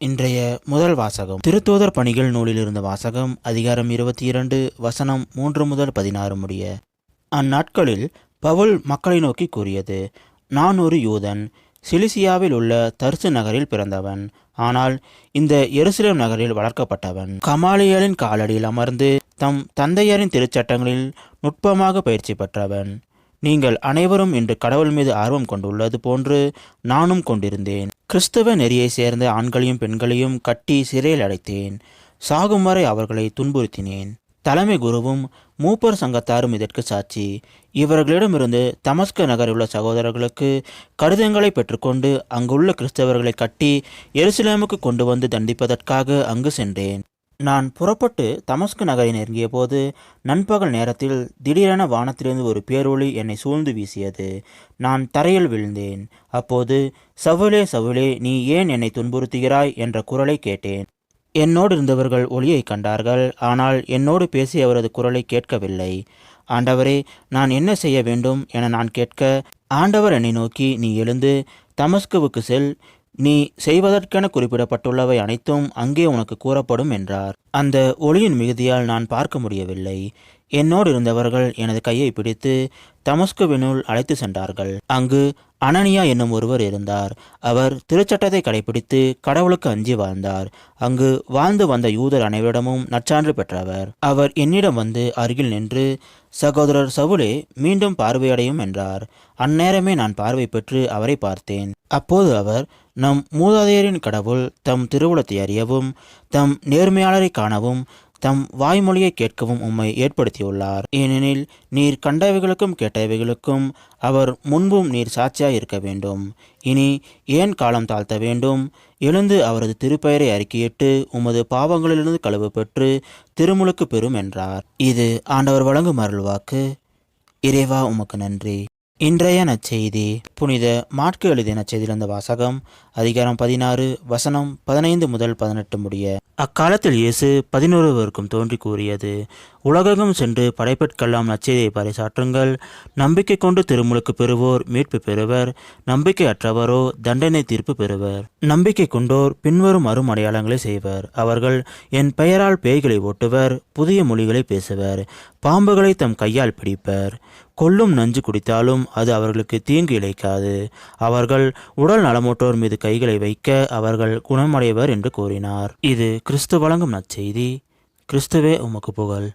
இன்றைய முதல் வாசகம். திருத்தூதர் பணிகள் நூலில் இருந்த வாசகம் அதிகாரம் இருபத்தி இரண்டு வசனம் மூன்று முதல் பதினாறு முடிய. அந்நாட்களில் பவுல் மக்களை நோக்கி கூறியது நான் ஒரு யூதன் சிலிசியாவில் உள்ள தர்சு நகரில் பிறந்தவன். ஆனால் இந்த எருசலேம் நகரில் வளர்க்கப்பட்டவன். கமாலியலின் காலடியில் அமர்ந்து தம் தந்தையரின் திருச்சட்டங்களில் நுட்பமாக பயிற்சி பெற்றவன். நீங்கள் அனைவரும் இன்று கடவுள் மீது ஆர்வம் கொண்டுள்ளது போன்று நானும் கொண்டிருந்தேன். கிறிஸ்தவ நெறியை சேர்ந்த ஆண்களையும் பெண்களையும் கட்டி சிறையில் அடைத்தேன். சாகும் வரை அவர்களை துன்புறுத்தினேன். தலைமை குருவும் மூப்பர் சங்கத்தாரும் இதற்கு சாட்சி. இவர்களிடமிருந்து தமஸ்க நகரில் உள்ள சகோதரர்களுக்கு கடிதங்களை பெற்றுக்கொண்டு அங்குள்ள கிறிஸ்தவர்களை கட்டி எருசலேமுக்கு கொண்டு வந்து தண்டிப்பதற்காக அங்கு சென்றேன். நான் புறப்பட்டு தமஸ்கு நகரை நெருங்கிய போது நண்பகல் நேரத்தில் திடீரென வானத்திலிருந்து ஒரு பேரொளி என்னை சூழ்ந்து வீசியது. நான் தரையில் விழுந்தேன். அப்போது சவுலே சவுலே நீ ஏன் என்னை துன்புறுத்துகிறாய்? என்ற குரலை கேட்டேன். என்னோடு இருந்தவர்கள் ஒளியை கண்டார்கள். ஆனால் என்னோடு பேசிய அவரது குரலை கேட்கவில்லை. ஆண்டவரே நான் என்ன செய்ய வேண்டும்? என நான் கேட்க ஆண்டவர் என்னை நோக்கி நீ எழுந்து தமஸ்குவுக்கு செல். நீ செய்வதற்கென குறிப்பிடப்பட்டுள்ளவை அனைத்தும் அங்கே உனக்கு கூறப்படும் என்றார். அந்த ஒளியின் மிகுதியால் நான் பார்க்க முடியவில்லை. என்னோடு இருந்தவர்கள் எனது கையை பிடித்து தமஸ்குவினுள் அழைத்து சென்றார்கள். அங்கு அனனியா என்னும் ஒருவர் இருந்தார். அவர் திருச்சட்டத்தை கடைபிடித்து கடவுளுக்கு அஞ்சி வாழ்ந்தார். அங்கு வாழ்ந்து வந்த யூதர் அனைவரிடமும் நற்சான்று பெற்றவர். அவர் என்னிடம் வந்து அருகில் நின்று சகோதரர் சவுலே மீண்டும் பார்வையடையும் என்றார். அந்நேரமே நான் பார்வை பெற்று அவரை பார்த்தேன். அப்போது அவர் நம் மூதாதையரின் கடவுள் தம் திருவுளத்தை அறியவும் தம் நேர்மையாளரை காணவும் தம் வாய்மொழியை கேட்கவும் உம்மை ஏற்படுத்தியுள்ளார். ஏனெனில் நீர் கண்டவைகளுக்கும் கேட்டவைகளுக்கும் அவர் முன்பும் நீர் சாட்சியாக இருக்க வேண்டும். இனி ஏன் காலம் தாழ்த்த வேண்டும்? எழுந்து அவரது திருப்பெயரை அறிக்கையிட்டு உமது பாவங்களிலிருந்து கழுவு பெற்று திருமுழுக்கு பெறும் என்றார். இது ஆண்டவர் வழங்கும் அருள்வாக்கு. இறைவா உமக்கு நன்றி. இன்றைய நற்செய்தி. புனித மாட்கு எழுதிய நற்செய்தியிலிருந்த வாசகம் அதிகாரம் பதினாறு வசனம் பதினைந்து முதல் பதினெட்டு முடிய. அக்காலத்தில் இயேசு பதினொருவருக்கும் தோன்றி கூறியது உலகெங்கும் சென்று படைப்பெற்கெல்லாம் நற்செய்தியை பறைசாற்றுங்கள். நம்பிக்கை கொண்டு திருமுழுக்கு பெறுவோர் மீட்பு பெறுவர். நம்பிக்கை அற்றவரோ தண்டனை தீர்ப்பு பெறுவர். நம்பிக்கை கொண்டோர் பின்வரும் அரும் அடையாளங்களை செய்வர். அவர்கள் என் பெயரால் பேய்களை ஓட்டுவர் புதிய மொழிகளை பேசுவர். பாம்புகளை தம் கையால் பிடிப்பர். கொல்லும் நஞ்சு குடித்தாலும் அது அவர்களுக்கு தீங்கு இழைக்காது. அவர்கள் உடல் நலமோட்டோர் மீது கைகளை வைக்க அவர்கள் குணமடைவர் என்று கூறினார். இது கிறிஸ்து வழங்கும் நற்செய்தி. கிறிஸ்துவே உமக்கு புகழ்.